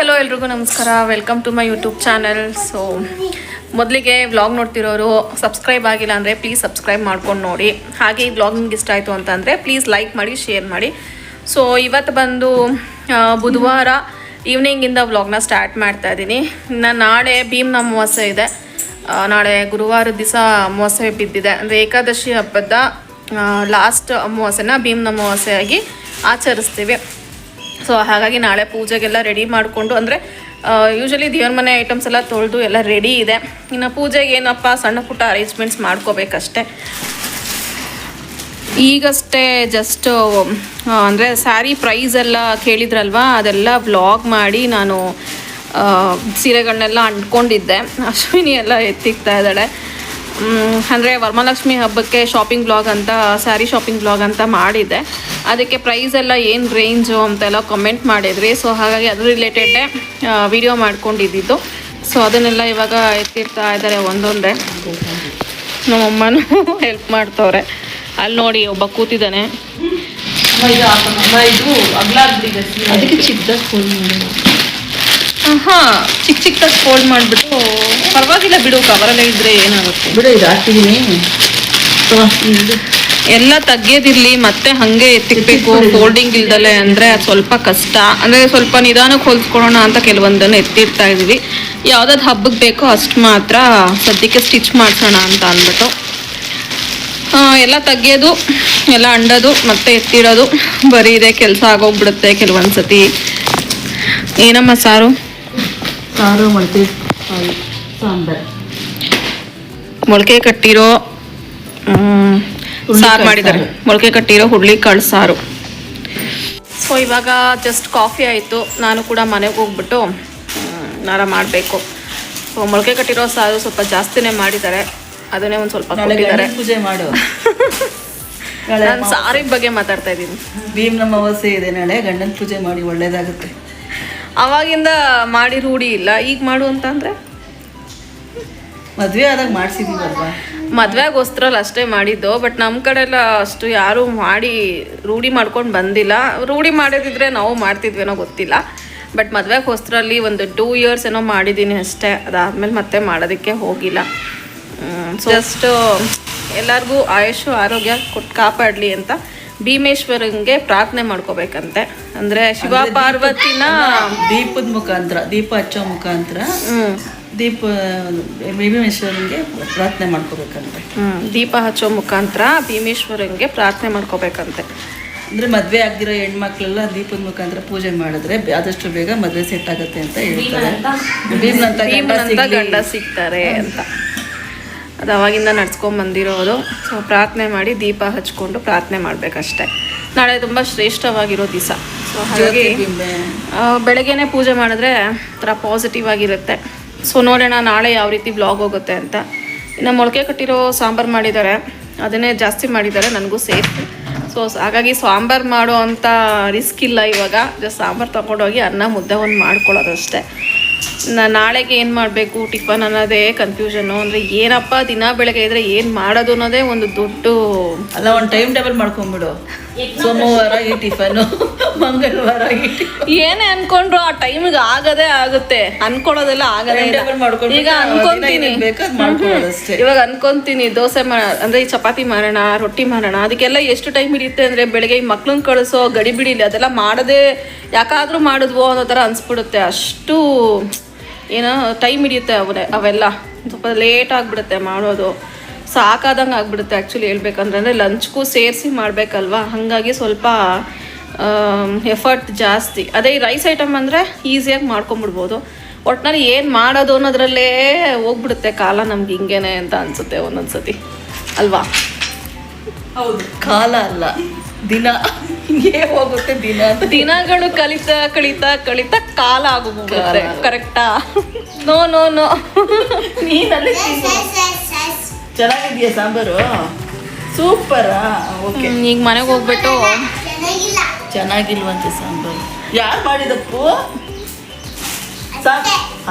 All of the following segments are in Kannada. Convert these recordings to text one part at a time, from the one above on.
ಹಲೋ ಎಲ್ರಿಗೂ ನಮಸ್ಕಾರ. Welcome to my YouTube channel so ಮೊದಲಿಗೆ ವ್ಲಾಗ್ ನೋಡ್ತಿರೋರು ಸಬ್ಸ್ಕ್ರೈಬ್ ಆಗಿಲ್ಲ ಅಂದರೆ ಪ್ಲೀಸ್ ಸಬ್ಸ್ಕ್ರೈಬ್ ಮಾಡ್ಕೊಂಡು ನೋಡಿ. ಹಾಗೆ ಈ ವ್ಲಾಗ್ ನಿಮ್ಗೆ ಇಷ್ಟ ಆಯಿತು ಅಂತಂದರೆ ಪ್ಲೀಸ್ ಲೈಕ್ ಮಾಡಿ ಶೇರ್ ಮಾಡಿ. ಸೊ ಇವತ್ತು ಬಂದು ಬುಧವಾರ ಈವ್ನಿಂಗಿಂದ ವ್ಲಾಗ್ನ ಸ್ಟಾರ್ಟ್ ಮಾಡ್ತಾ ಇದ್ದೀನಿ. ಇನ್ನು ನಾಳೆ ಭೀಮ್ನ ಅಮಾವಾಸ್ಯೆ ಇದೆ. ನಾಳೆ ಗುರುವಾರ ದಿವಸ ಅಮಾವಾಸ್ಯೆ ಬಿದ್ದಿದೆ. ಅಂದರೆ ಏಕಾದಶಿ ಹಬ್ಬದ ಲಾಸ್ಟ್ ಅಮಾವಾಸ್ಯೆನ ಭೀಮ್ ಅಮಾವಾಸ್ಯೆಯಾಗಿ ಆಚರಿಸ್ತೀವಿ. ಸೊ ಹಾಗಾಗಿ ನಾಳೆ ಪೂಜೆಗೆಲ್ಲ ರೆಡಿ ಮಾಡಿಕೊಂಡು, ಅಂದರೆ ಯೂಶಲಿ ದೇವ್ರ ಮನೆ ಐಟಮ್ಸ್ ಎಲ್ಲ ತೊಳೆದು ಎಲ್ಲ ರೆಡಿ ಇದೆ. ಇನ್ನು ಪೂಜೆಗೆ ಏನಪ್ಪ, ಸಣ್ಣ ಪುಟ್ಟ ಅರೇಂಜ್ಮೆಂಟ್ಸ್ ಮಾಡ್ಕೋಬೇಕಷ್ಟೆ. ಈಗಷ್ಟೇ ಜಸ್ಟ್ ಅಂದರೆ ಸ್ಯಾರಿ ಪ್ರೈಸ್ ಎಲ್ಲ ಕೇಳಿದ್ರಲ್ವಾ, ಅದೆಲ್ಲ ವ್ಲಾಗ್ ಮಾಡಿ ನಾನು ಸೀರೆಗಳನ್ನೆಲ್ಲ ಅಂಟ್ಕೊಂಡಿದ್ದೆ. ಅಶ್ವಿನಿ ಎಲ್ಲ ಎತ್ತಿಕ್ತಾ ಇದ್ದಾಳೆ. ಅಂದರೆ ವರಮಹಾಲಕ್ಷ್ಮಿ ಹಬ್ಬಕ್ಕೆ ಶಾಪಿಂಗ್ ಬ್ಲಾಗ್ ಅಂತ ಸ್ಯಾರಿ ಶಾಪಿಂಗ್ ಬ್ಲಾಗ್ ಅಂತ ಮಾಡಿದ್ದೆ ಅದಕ್ಕೆ ಪ್ರೈಸ್ ಎಲ್ಲ ಏನು ರೇಂಜು ಅಂತೆಲ್ಲ ಕಮೆಂಟ್ ಮಾಡಿದ್ರಿ. ಸೊ ಹಾಗಾಗಿ ಅದ್ರ ರಿಲೇಟೆಡೇ ವಿಡಿಯೋ ಮಾಡ್ಕೊಂಡಿದ್ದಿದ್ದು. ಸೊ ಅದನ್ನೆಲ್ಲ ಇವಾಗ ಎತ್ತಿರ್ತಾ ಇದ್ದಾರೆ ಒಂದೊಂದೇ. ನಮ್ಮಮ್ಮನೂ ಹೆಲ್ಪ್ ಮಾಡ್ತವ್ರೆ. ಅಲ್ಲಿ ನೋಡಿ ಒಬ್ಬ ಕೂತಿದ್ದಾನೆ. ಅದಕ್ಕೆ ಚಿಕ್ಕದಾಗಿ ಫೋನ್ ಮಾಡಿ ಹಾಂ ಚಿಕ್ಕ ಚಿಕ್ಕದಾಗಿ ಫೋಲ್ಡ್ ಮಾಡಿಬಿಟ್ಟು ಪರವಾಗಿಲ್ಲ ಬಿಡು ಕವರಲ್ಲೇ ಇದ್ರೆ ಏನಾಗುತ್ತೆ? ಬಿಡು ಇದು ಹಾಕ್ತಿದ್ದೀನಿ ಎಲ್ಲ ತೆಗಿಯೋದಿರ್ಲಿ ಮತ್ತೆ ಹಂಗೆ ಎತ್ತಿಕ್ಬೇಕು ಫೋಲ್ಡಿಂಗ್ ಇಲ್ದಲೆ ಅಂದ್ರೆ ಅದ್ ಸ್ವಲ್ಪ ಕಷ್ಟ. ಅಂದ್ರೆ ಸ್ವಲ್ಪ ನಿಧಾನಕ್ಕೆ ಹೊಲ್ಸ್ಕೊಳ್ಳೋಣ ಅಂತ ಕೆಲವೊಂದನ್ನು ಎತ್ತಿಡ್ತಾ ಇದೀವಿ ಯಾವ್ದಾದ್ ಹಬ್ಬಕ್ಕೆ ಬೇಕೋ ಅಷ್ಟು ಮಾತ್ರ ಸದ್ಯಕ್ಕೆ ಸ್ಟಿಚ್ ಮಾಡ್ಸೋಣ ಅಂತ ಅಂದ್ಬಿಟ್ಟು. ಆ, ಎಲ್ಲ ತೆಗೆಯೋದು ಎಲ್ಲ ಅಂಡೋದು ಮತ್ತೆ ಎತ್ತಿಡೋದು. ಬರೀ ಇದೆ ಕೆಲಸ ಆಗೋಗ್ಬಿಡುತ್ತೆ ಕೆಲವೊಂದ್ಸತಿ. ಏನಮ್ಮ ಸಾರು? ಸಾರು ಮೊಳಕೆ ಸಾಂಬಾರು. ಮೊಳಕೆ ಕಟ್ಟಿರೋ ಸಾರು ಮಾಡಿದ್ದಾರೆ. ಮೊಳಕೆ ಕಟ್ಟಿರೋ ಹುಡ್ಲಿ ಕಾಳು ಸಾರು. ಸೊ ಇವಾಗ ಜಸ್ಟ್ ಕಾಫಿ ಆಯಿತು. ನಾನು ಕೂಡ ಮನೆಗೆ ಹೋಗ್ಬಿಟ್ಟು ನಾರ ಮಾಡಬೇಕು. ಸೊ ಮೊಳಕೆ ಕಟ್ಟಿರೋ ಸಾರು ಸ್ವಲ್ಪ ಜಾಸ್ತಿನೇ ಮಾಡಿದ್ದಾರೆ. ಅದನ್ನೇ ಒಂದು ಸ್ವಲ್ಪ ಕೊಟ್ಟಿದ್ದಾರೆ. ಪೂಜೆ ಮಾಡು. ನಾನು ಸಾರಿನ ಬಗ್ಗೆ ಮಾತಾಡ್ತಾ ಇದ್ದೀನಿ. ಭೀಮ್ ನಮ್ಮ ಅಮಾವಾಸ್ಯೆ ಇದೆ. ನಾಳೆ ಗಂಡನ ಪೂಜೆ ಮಾಡಿ ಒಳ್ಳೇದಾಗುತ್ತೆ. ಅವಾಗಿಂದ ಮಾಡಿ ರೂಢಿ ಇಲ್ಲ. ಈಗ ಮಾಡು ಅಂತ ಅಂದರೆ? ಮದ್ವೆ ಆದಾಗ ಮಾಡ್ಸಿದೀವಲ್ವಾ? ಮದ್ವೆಗೋಸ್ಕರ ಅಷ್ಟೇ ಮಾಡಿದ್ದು ಬಟ್ ನಮ್ಮ ಕಡೆ ಎಲ್ಲ ಅಷ್ಟು ಯಾರೂ ಮಾಡಿ ರೂಢಿ ಮಾಡ್ಕೊಂಡು ಬಂದಿಲ್ಲ. ರೂಢಿ ಮಾಡೋದಿದ್ರೆ ನಾವು ಮಾಡ್ತಿದ್ವೇನೋ ಗೊತ್ತಿಲ್ಲ. ಬಟ್ ಮದ್ವೆಗೋಸ್ಕರಲ್ಲಿ ಒಂದು ಟೂ ಇಯರ್ಸ್ ಏನೋ ಮಾಡಿದ್ದೀನಿ ಅಷ್ಟೇ. ಅದಾದ್ಮೇಲೆ ಮತ್ತೆ ಮಾಡೋದಕ್ಕೆ ಹೋಗಿಲ್ಲ. ಜಸ್ಟ್ ಎಲ್ಲರಿಗೂ ಆಯುಷು ಆರೋಗ್ಯ ಕೊಟ್ಟು ಕಾಪಾಡಲಿ ಅಂತ ಭೀಮೇಶ್ವರಂಗೆ ಪ್ರಾರ್ಥನೆ ಮಾಡ್ಕೋಬೇಕಂತೆ. ಅಂದ್ರೆ ಶಿವ ಪಾರ್ವತಿನ ದೀಪದ ಮುಖಾಂತರ ದೀಪ ಹಚ್ಚೋ ಮುಖಾಂತರ ದೀಪ ಭೀಮೇಶ್ವರಂಗೆ ಪ್ರಾರ್ಥನೆ ಮಾಡ್ಕೋಬೇಕಂತೆ. ಹ್ಮ್ ದೀಪ ಹಚ್ಚೋ ಮುಖಾಂತರ ಭೀಮೇಶ್ವರಂಗೆ ಪ್ರಾರ್ಥನೆ ಮಾಡ್ಕೋಬೇಕಂತೆ. ಅಂದ್ರೆ ಮದ್ವೆ ಆಗಿರೋ ಹೆಣ್ಮಕ್ಳೆಲ್ಲ ದೀಪದ ಮುಖಾಂತರ ಪೂಜೆ ಮಾಡಿದ್ರೆ ಆದಷ್ಟು ಬೇಗ ಮದ್ವೆ ಸೆಟ್ ಆಗುತ್ತೆ ಅಂತ ಹೇಳ್ತಾರೆ. ಗಂಡ ಸಿಗ್ತಾರೆ ಅಂತ. ಅದು ಅವಾಗಿಂದ ನಡ್ಸ್ಕೊಂಬಂದಿರೋದು ಸೊ ಪ್ರಾರ್ಥನೆ ಮಾಡಿ ದೀಪ ಹಚ್ಕೊಂಡು ಪ್ರಾರ್ಥನೆ ಮಾಡಬೇಕಷ್ಟೆ. ನಾಳೆ ತುಂಬ ಶ್ರೇಷ್ಠವಾಗಿರೋ ದಿವಸ. ಸೊ ಹಾಗಾಗಿ ಬೆಳಗ್ಗೆನೇ ಪೂಜೆ ಮಾಡಿದ್ರೆ ಒಂಥರ ಪಾಸಿಟಿವ್ ಆಗಿರುತ್ತೆ. ಸೊ ನೋಡೋಣ ನಾಳೆ ಯಾವ ರೀತಿ ಬ್ಲಾಗ್ ಹೋಗುತ್ತೆ ಅಂತ. ಇನ್ನು ಮೊಳಕೆ ಕಟ್ಟಿರೋ ಸಾಂಬಾರು ಮಾಡಿದ್ದಾರೆ. ಅದನ್ನೇ ಜಾಸ್ತಿ ಮಾಡಿದ್ದಾರೆ ನನಗೂ ಸೇಫ್ ಸೊ ಹಾಗಾಗಿ ಸಾಂಬಾರು ಮಾಡೋ ಅಂಥ ರಿಸ್ಕ್ ಇಲ್ಲ ಇವಾಗ. ಜಸ್ಟ್ ಸಾಂಬಾರು ತೊಗೊಂಡೋಗಿ ಅನ್ನ ಮುದ್ದೆ ಒಂದು ಮಾಡ್ಕೊಳ್ಳೋದಷ್ಟೇ. ನಾ ನಾಳೆಗೆ ಏನು ಮಾಡಬೇಕು? ಟಿಫನ್ ಅನ್ನೋದೇ ಕನ್ಫ್ಯೂಷನ್ನು ಅಂದರೆ ಏನಪ್ಪ ದಿನ ಬೆಳಗ್ಗೆ ಇದ್ರೆ ಏನು ಮಾಡೋದು ಅನ್ನೋದೇ ಒಂದು ದೊಡ್ಡ ಅಲ್ಲ, ಒಂದು ಟೈಮ್ ಟೇಬಲ್ ಮಾಡ್ಕೊಂಡ್ಬಿಡು. ಸೋಮವಾರ ಈ ಟಿಫನು ಮಂಗಳವಾರ ಏನೇ ಅನ್ಕೊಂಡ್ರು ಆ ಟೈಮಿಗೆ ಆಗದೇ ಆಗುತ್ತೆ. ಅನ್ಕೊಳೋದೆಲ್ಲ ಆಗದೆ. ಈಗ ಅನ್ಕೊಂತೀನಿ. ಇವಾಗ ಅನ್ಕೊಂತೀನಿ ದೋಸೆ ಮಾ ಅಂದ್ರೆ ಈ ಚಪಾತಿ ಮಾಡೋಣ ರೊಟ್ಟಿ ಮಾಡೋಣ ಅದಕ್ಕೆಲ್ಲ ಎಷ್ಟು ಟೈಮ್ ಹಿಡಿಯುತ್ತೆ ಅಂದ್ರೆ ಬೆಳಗ್ಗೆ ಈ ಮಕ್ಳನ್ನ ಕಳಿಸೋ ಗಡಿ ಬಿಡಿಲಿ ಅದೆಲ್ಲ ಮಾಡದೆ ಯಾಕಾದ್ರೂ ಮಾಡಿದ್ವೋ ಅನ್ನೋ ಥರ ಅನ್ಸ್ಬಿಡುತ್ತೆ. ಅಷ್ಟು ಏನೋ ಟೈಮ್ ಹಿಡಿಯುತ್ತೆ ಅವರೇ ಅವೆಲ್ಲ. ಸ್ವಲ್ಪ ಲೇಟ್ ಆಗಿಬಿಡುತ್ತೆ ಮಾಡೋದು. ಸಾಕಾದಂಗೆ ಆಗ್ಬಿಡುತ್ತೆ ಆ್ಯಕ್ಚುಲಿ ಹೇಳ್ಬೇಕಂದ್ರೆ. ಅಂದರೆ ಲಂಚ್ಗೂ ಸೇರಿಸಿ ಮಾಡಬೇಕಲ್ವಾ? ಹಾಗಾಗಿ ಸ್ವಲ್ಪ ಎಫರ್ಟ್ ಜಾಸ್ತಿ. ಅದೇ ಈ ರೈಸ್ ಐಟಮ್ ಅಂದರೆ ಈಸಿಯಾಗಿ ಮಾಡ್ಕೊಂಬಿಡ್ಬೋದು. ಒಟ್ಟಿನಲ್ಲಿ ಏನು ಮಾಡೋದು ಅನ್ನೋದ್ರಲ್ಲೇ ಹೋಗ್ಬಿಡುತ್ತೆ ಕಾಲ ನಮ್ಗೆ ಹಿಂಗೇನೆ ಅಂತ ಅನ್ಸುತ್ತೆ ಒಂದೊಂದ್ಸತಿ. ಅಲ್ವಾ? ಹೌದು. ಕಾಲ ಅಲ್ಲ ದಿನ. ಹಿಂಗೇ ಹೋಗುತ್ತೆ ದಿನ ಅಂತ. ದಿನಗಳು ಕಲಿತಾ ಕಲಿತಾ ಕಲಿತಾ ಕಾಲ ಆಗುತ್ತೆ. ಕರೆಕ್ಟಾ ನೋ ನೋ ನೋ ನೀನಲ್ಲಿ. ಚೆನ್ನಾಗಿದೆಯಾ ಸಾಂಬಾರು? ಸೂಪರಾ ಓಕೆ ಈಗ ಮನೆಗೆ ಹೋಗ್ಬಿಟ್ಟು. ಚೆನ್ನಾಗಿಲ್ವಂತೆ ಸಾಂಬಾರು. ಯಾರು ಮಾಡಿದಪ್ಪು?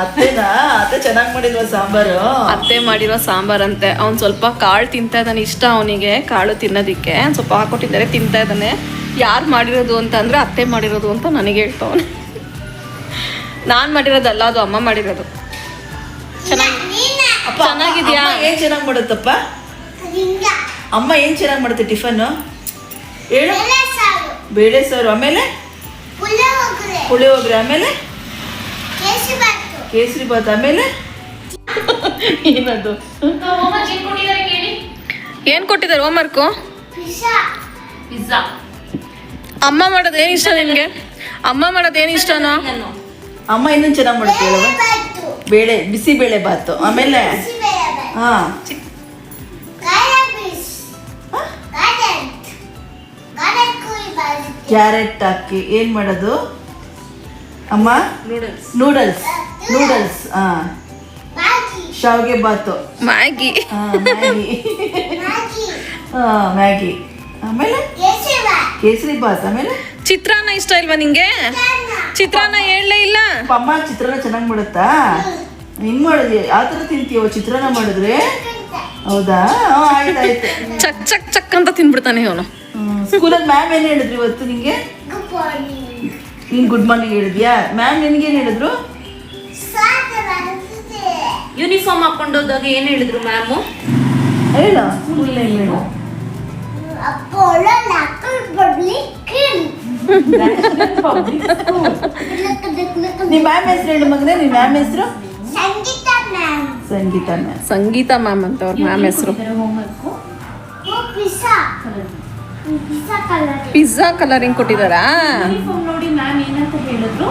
ಅತ್ತೆನಾ? ಅತ್ತೆ ಚೆನ್ನಾಗಿ ಸಾಂಬಾರ್ ಸಾಂಬಾರು? ಅತ್ತೆ ಮಾಡಿರೋ ಸಾಂಬಾರಂತೆ. ಅವ್ನು ಸ್ವಲ್ಪ ಕಾಳು ತಿಂತಾ ಇದ್ದಾನೆ ಇಷ್ಟ ಅವನಿಗೆ ಕಾಳು ತಿನ್ನೋದಿಕ್ಕೆ. ಸ್ವಲ್ಪ ಹಾಕೊಟ್ಟಿದ್ದಾರೆ ತಿಂತಾ ಇದ್ದಾನೆ. ಯಾರು ಮಾಡಿರೋದು ಅಂತ ಅಂದ್ರೆ ಅತ್ತೆ ಮಾಡಿರೋದು ಅಂತ ನನಗೆ ಹೇಳ್ತವನೆ. ನಾನು ಮಾಡಿರೋದಲ್ಲ ಅದು ಅಮ್ಮ ಮಾಡಿರೋದು. ಚೆನ್ನಾಗಿ ಚೆನ್ನಾಗಿದ್ಯಾ? ಅಮ್ಮ ಏನ್ ಚೆನ್ನಾಗಿ ಮಾಡುತ್ತಪ್ಪ? ಅಮ್ಮ ಏನ್ ಚೆನ್ನಾಗಿ ಮಾಡುತ್ತೆ ಟಿಫನ್ ಹೇಳು. ಬೇಳೆ ಸಾರು. ಆಮೇಲೆ? ಪುಳಿಯೋಗರೆ. ಆಮೇಲೆ? ಕೇಸರಿ ಬಾತ್ ಆಮೇಲೆ? ಏನದು? ಏನು ಕೊಟ್ಟಿದ್ದಾರೆ ಹೋಮ್ವರ್ಕು? ಪಿಜ್ಜಾ. ಅಮ್ಮ ಮಾಡೋದು ಏನು ಇಷ್ಟ ನಿನಗೆ ಅಮ್ಮ ಮಾಡೋದು ಏನು ಇಷ್ಟನೋ? ಅಮ್ಮ ಇನ್ನೊಂದು ಚೆನ್ನಾಗಿ ಮಾಡುತ್ತೆ ಹೇಳುವ ಬೇಳೆ ಬಿಸಿ ಬೇಳೆ ಬಾತು. ಆಮೇಲೆ ಹಾ. ಕ್ಯಾರೆಟ್ ಹಾಕಿ. ಏನ್ ಮಾಡೋದು? ಅಮ್ಮ? ನೂಡಲ್ಸ್ ನೂಡಲ್ಸ್ ನೂಡಲ್ಸ್ ಹಾ. ಶಾವಿಗೆ ಬಾತು. ಮ್ಯಾಗಿ ಹಾ ಮ್ಯಾಗಿ ಹಾ ಮ್ಯಾಗಿ ಆಮೇಲೆ? ಕೇಸರಿ ಬಾತ್. ಆಮೇಲೆ? ಚಿತ್ರಾನ್ನ ಇಷ್ಟ ಇಲ್ವಾ ನಿಂಗೆ? ಚಿತ್ರಾನ್ನ ಹೇಳಲೇ ಇಲ್ಲ? ಅಮ್ಮ ಚಿತ್ರಾನ್ನ ಚೆನ್ನಾಗಿ ಮಾಡುತ್ತಾ? ಹಿಂಗ್ ಮಾಡಿದ್ವಿ ಆ ಥರ ತಿಂತೀವ ಚಿತ್ರಾನ್ನ ಮಾಡಿದ್ರೆ? ಹೌದಾ? ಆಯ್ತಾಯ್ತು ಚಕ್ ಚಕ್ ಚಕ್ ಅಂತ ತಿನ್ಬಿಡ್ತಾನೆ ಅವನು ಸ್ಕೂಲಲ್ಲಿ ಮ್ಯಾಮ್ ಏನು ಹೇಳಿದ್ರು ಇವತ್ತು ನಿಂಗೆ? ನೀನ್ ಗುಡ್ ಮಾರ್ನಿಂಗ್ ಹೇಳಿದ್ಯಾ? ಮ್ಯಾಮ್ ನಿನ್ಗೇನು ಹೇಳಿದ್ರು? ಯೂನಿಫಾರ್ಮ್ ಹಾಕೊಂಡೋದಾಗ ಏನ್ ಹೇಳಿದ್ರು ಮ್ಯಾಮು? ಹೇಳ ಸ್ಕೂಲ್ ಏನು ಹೇಳು ನಿಮ್ಮ ಮ್ಯಾಮ್ ಹೆಸರು ಹೇಳು ಮಗನೇ ನಿಮ್ಮ ಮ್ಯಾಮ್ ಹೆಸರು? Sangeeta ma'am. Sangeeta ma'am. Sangeeta ma'am ಅಂತ ಅವ್ರ ಮ್ಯಾಮ್ ಹೆಸರು. ಪಿಜ್ಜಾ. ಕಲರಿಂಗ್ ಕೊಟ್ಟಿದ್ದಾರಾ? ನೋಡಿ ಮ್ಯಾಮ್ ಏನಂತ ಹೇಳಿದ್ರು?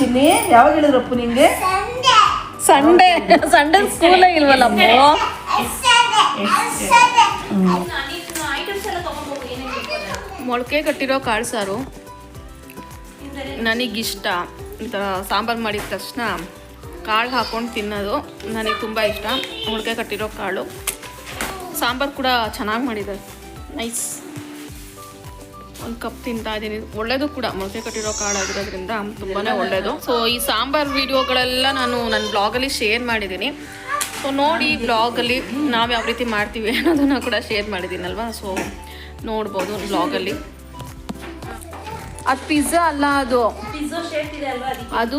ಚಿನ್ನಿ? ಯಾವಾಗ ಹೇಳಿದ್ರು ಅಪ್ಪು ನಿಂಗೆ? ಸಂಡೆ. ಸಂಡೇ. ಸಂಡೇ ಸ್ಕೂಲೇ ಇಲ್ವಲ್ಲಮ್ಮ ಐಟಮ್ಸ್ ಎಲ್ಲ ತಗೊಂಡ್ಬೋಗು ಏನೇನು ಮೊಳಕೆ ಕಟ್ಟಿರೋ ಕಾಳು ಸಾರು ನನಗಿಷ್ಟ. ಈ ಥರ ಸಾಂಬಾರು ಮಾಡಿದ ತಕ್ಷಣ ಕಾಳು ಹಾಕ್ಕೊಂಡು ತಿನ್ನೋದು ನನಗೆ ತುಂಬ ಇಷ್ಟ. ಮೊಳಕೆ ಕಟ್ಟಿರೋ ಕಾಳು. ಸಾಂಬಾರು ಕೂಡ ಚೆನ್ನಾಗಿ ಮಾಡಿದ್ದಾರೆ. ನೈಸ್ ಒಂದು ಕಪ್ ತಿಂತಾ ಇದ್ದೀನಿ. ಒಳ್ಳೆಯದು ಕೂಡ. ಮೊಳಕೆ ಕಟ್ಟಿರೋ ಕಾಳು ಆಗಿರೋದ್ರಿಂದ ತುಂಬಾ ಒಳ್ಳೆಯದು ಸೊ ಈ ಸಾಂಬಾರು ವಿಡಿಯೋಗಳೆಲ್ಲ ನಾನು ನನ್ನ ಬ್ಲಾಗಲ್ಲಿ ಶೇರ್ ಮಾಡಿದ್ದೀನಿ. ಸೊ ನೋಡಿ ಬ್ಲಾಗಲ್ಲಿ ನಾವು ಯಾವ ರೀತಿ ಮಾಡ್ತೀವಿ ಅನ್ನೋದನ್ನು ಕೂಡ ಶೇರ್ ಮಾಡಿದ್ದೀನಲ್ವಾ? ಸೊ ನೋಡ್ಬೋದು ಬ್ಲಾಗಲ್ಲಿ ಅದು ಪಿಜ್ಜಾ ಅಲ್ಲ ಅದು. ಪಿಜ್ಜಾ ಶೇಪ್ ಇದೆ ಅಲ್ವಾ ಅದಕ್ಕೆ? ಅದು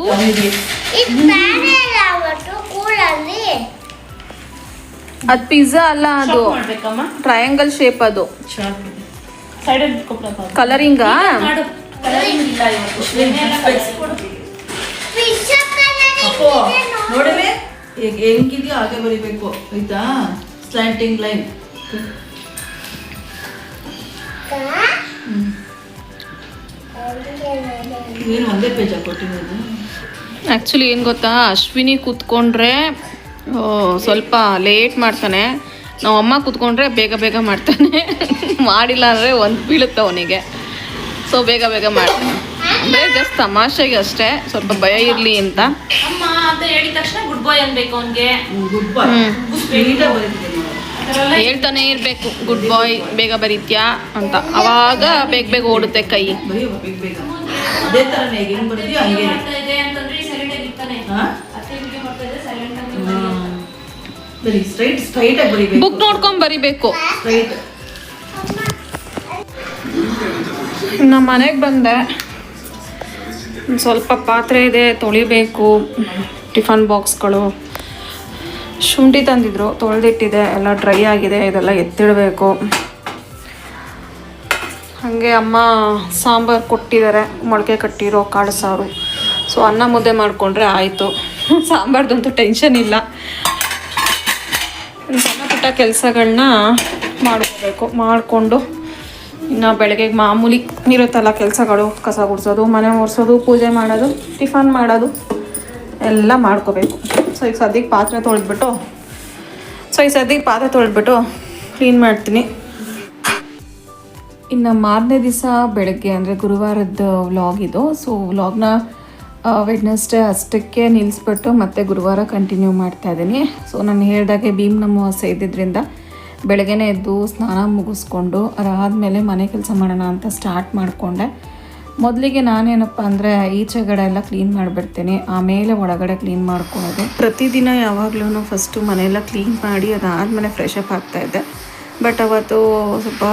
ಅದು ಪಿಜ್ಜಾ ಅಲ್ಲ ಅದು. ಮಾಡ್ಬೇಕಮ್ಮ. ಟ್ರಯಾಂಗಲ್ ಶೇಪ್ ಅದು. ಕಲರಿಂಗ ಈಗ ಹೆಂಗಿದೆಯೋ ಹಾಗೆ ಬರಿಬೇಕು ಆಯ್ತಾ? ಸ್ಲ್ಯಾಂಟಿಂಗ್ ಲೈನ್ ಏನು ಒಂದೇ ಪೇಜ್ ಕೊಟ್ಟಿರೋದು? ಆ್ಯಕ್ಚುಲಿ ಏನು ಗೊತ್ತಾ? ಅಶ್ವಿನಿ ಕೂತ್ಕೊಂಡ್ರೆ ಸ್ವಲ್ಪ ಲೇಟ್ ಮಾಡ್ತಾನೆ. ನಾವು ಅಮ್ಮ ಕೂತ್ಕೊಂಡ್ರೆ ಬೇಗ ಬೇಗ ಮಾಡ್ತಾನೆ. ಮಾಡಿಲ್ಲ ಅಂದರೆ ಒಂದು ಬೀಳುತ್ತೆ ಅವನಿಗೆ. ಸೊ ಬೇಗ ಬೇಗ ಮಾಡ್ತಾನೆ. ಅಂದರೆ ಜಸ್ಟ್ ತಮಾಷೆಗೆ ಅಷ್ಟೇ. ಸ್ವಲ್ಪ ಭಯ ಇರಲಿ ಅಂತ. ಅಮ್ಮ ಅಂತ ಹೇಳಿದ ತಕ್ಷಣ ಗುಡ್ ಬಾಯ್ ಅನ್ಬೇಕು ಅವ್ನಿಗೆ. ಹೇಳ್ತಾನೆ ಇರಬೇಕು ಗುಡ್ ಬಾಯ್ ಬೇಗ ಬರೀತ್ಯಾ? ಅಂತ. ಅವಾಗ ಬೇಗ ಬೇಗ ಓಡುತ್ತೆ ಕೈ. ಬುಕ್ ನೋಡ್ಕೊಂಡ್ ಬರಿಬೇಕು. ನಮ್ಮ ಮನೆಗೆ ಬಂದೆ. ಸ್ವಲ್ಪ ಪಾತ್ರೆ ಇದೆ ತೊಳಿಬೇಕು. ಟಿಫನ್ ಬಾಕ್ಸ್ಗಳು. ಶುಂಠಿ ತಂದಿದ್ರು, ತೊಳೆದಿಟ್ಟಿದೆ, ಎಲ್ಲ ಡ್ರೈ ಆಗಿದೆ, ಇದೆಲ್ಲ ಎತ್ತಿಡಬೇಕು. ಹಾಗೆ ಅಮ್ಮ ಸಾಂಬಾರು ಕೊಟ್ಟಿದ್ದಾರೆ, ಮೊಳಕೆ ಕಟ್ಟಿರೋ ಕಾಳು ಸಾರು. ಸೊ ಅನ್ನ ಮುದ್ದೆ ಮಾಡಿಕೊಂಡ್ರೆ ಆಯಿತು. ಸಾಂಬಾರ್ದಂತೂ ಟೆನ್ಷನ್ ಇಲ್ಲ. ಸಣ್ಣ ಪುಟ್ಟ ಕೆಲಸಗಳನ್ನ ಮಾಡ್ಕೋಬೇಕು. ಮಾಡಿಕೊಂಡು ಇನ್ನು ಬೆಳಗ್ಗೆ ಮಾಮೂಲಿ ಇರುತ್ತಲ್ಲ ಕೆಲಸಗಳು, ಕಸ ಗುಡಿಸೋದು, ಮನೆ ಒರೆಸೋದು, ಪೂಜೆ ಮಾಡೋದು, ಟಿಫನ್ ಮಾಡೋದು, ಎಲ್ಲ ಮಾಡ್ಕೋಬೇಕು. ಸೊ ಈಗ ಸದ್ಯಕ್ಕೆ ಪಾತ್ರೆ ತೊಳೆದ್ಬಿಟ್ಟು ಸೊ ಈಗ ಸದ್ಯಕ್ಕೆ ಪಾತ್ರೆ ತೊಳೆದ್ಬಿಟ್ಟು ಕ್ಲೀನ್ ಮಾಡ್ತೀನಿ. ಇನ್ನು ಮಾರನೇ ದಿವಸ ಬೆಳಗ್ಗೆ ಅಂದರೆ ಗುರುವಾರದ ವ್ಲಾಗ್ ಇದು. ಸೊ ವ್ಲಾಗ್ನ ವೆಡ್ನೆಸ್ಡೇ ಅಷ್ಟಕ್ಕೆ ನಿಲ್ಲಿಸ್ಬಿಟ್ಟು ಮತ್ತೆ ಗುರುವಾರ ಕಂಟಿನ್ಯೂ ಮಾಡ್ತಾ ಇದ್ದೀನಿ. ಸೊ ನಾನು ಹೇಳಿದಾಗೆ ಭೀಮ್ ನಮೋವಾಸೆ ಇದ್ದಿದ್ದರಿಂದ ಬೆಳಗ್ಗೆನೇ ಎದ್ದು ಸ್ನಾನ ಮುಗಿಸ್ಕೊಂಡು, ಅದಾದಮೇಲೆ ಮನೆ ಕೆಲಸ ಮಾಡೋಣ ಅಂತ ಸ್ಟಾರ್ಟ್ ಮಾಡಿಕೊಂಡೆ. ಮೊದಲಿಗೆ ನಾನೇನಪ್ಪ ಅಂದರೆ ಈಚೆಗಡೆ ಎಲ್ಲ ಕ್ಲೀನ್ ಮಾಡಿಬಿಡ್ತೀನಿ, ಆಮೇಲೆ ಒಳಗಡೆ ಕ್ಲೀನ್ ಮಾಡ್ಕೊಳ್ಳೋದು. ಪ್ರತಿದಿನ ಯಾವಾಗಲೂ ಫಸ್ಟು ಮನೆಯೆಲ್ಲ ಕ್ಲೀನ್ ಮಾಡಿ ಅದಾದಮೇಲೆ ಫ್ರೆಶ್ ಅಪ್ ಆಗ್ತಾಯಿದ್ದೆ ಬಟ್ ಅವತ್ತು ಸ್ವಲ್ಪ,